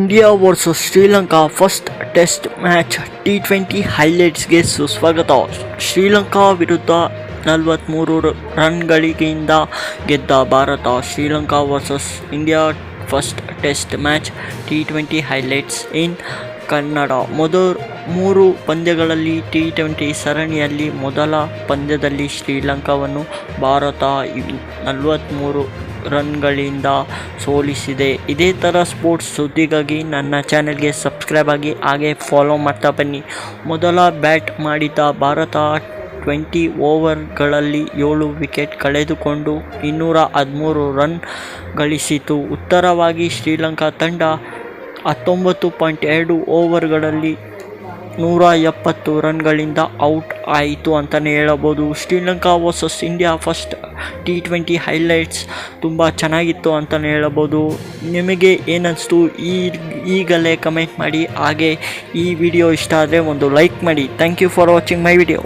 India versus Sri Lanka first test match T twenty ಹೈಲೈಟ್ಸ್ಗೆ ಸುಸ್ವಾಗತ. ಶ್ರೀಲಂಕಾ ವಿರುದ್ಧ ನಲವತ್ತ್ಮೂರು ರನ್ಗಳಿಕೆಯಿಂದ ಗೆದ್ದ Bharat. Sri Lanka versus India first test match T twenty highlights in Kannada ಮೊದಲು ಮೂರು ಪಂದ್ಯಗಳಲ್ಲಿ ಟಿ ಟ್ವೆಂಟಿ ಸರಣಿಯಲ್ಲಿ ಮೊದಲ ಪಂದ್ಯದಲ್ಲಿ ಶ್ರೀಲಂಕಾವನ್ನು ಭಾರತ ನಲವತ್ತ್ಮೂರು ರನ್ಗಳಿಂದ ಸೋಲಿಸಿದೆ. ಇದೇ ಥರ ಸ್ಪೋರ್ಟ್ಸ್ ಸುದ್ದಿಗಾಗಿ ನನ್ನ ಚಾನೆಲ್ಗೆ ಸಬ್ಸ್ಕ್ರೈಬ್ ಆಗಿ ಹಾಗೆ ಫಾಲೋ ಮಾಡ್ತಾ ಬನ್ನಿ. ಮೊದಲ ಬ್ಯಾಟ್ ಮಾಡಿದ ಭಾರತ ಟ್ವೆಂಟಿ ಓವರ್ಗಳಲ್ಲಿ ಏಳು ವಿಕೆಟ್ ಕಳೆದುಕೊಂಡು ಇನ್ನೂರ ಹದಿಮೂರು ರನ್ ಗಳಿಸಿತು. ಉತ್ತರವಾಗಿ ಶ್ರೀಲಂಕಾ ತಂಡ ಹತ್ತೊಂಬತ್ತು ಪಾಯಿಂಟ್ ಎರಡು ಓವರ್ಗಳಲ್ಲಿ ನೂರ ಎಪ್ಪತ್ತು ರನ್ಗಳಿಂದ ಔಟ್ ಆಯಿತು ಅಂತಲೇ ಹೇಳಬಹುದು. Sri Lanka versus India first T twenty highlights ತುಂಬ ಚೆನ್ನಾಗಿತ್ತು ಅಂತಲೇ ಹೇಳಬಹುದು. ನಿಮಗೆ ಏನನ್ನಿಸ್ತು ಈ ಈಗಲೇ ಕಮೆಂಟ್ ಮಾಡಿ. ಹಾಗೆ ಈ ವಿಡಿಯೋ ಇಷ್ಟ ಆದರೆ ಒಂದು ಲೈಕ್ ಮಾಡಿ. Thank you for watching my video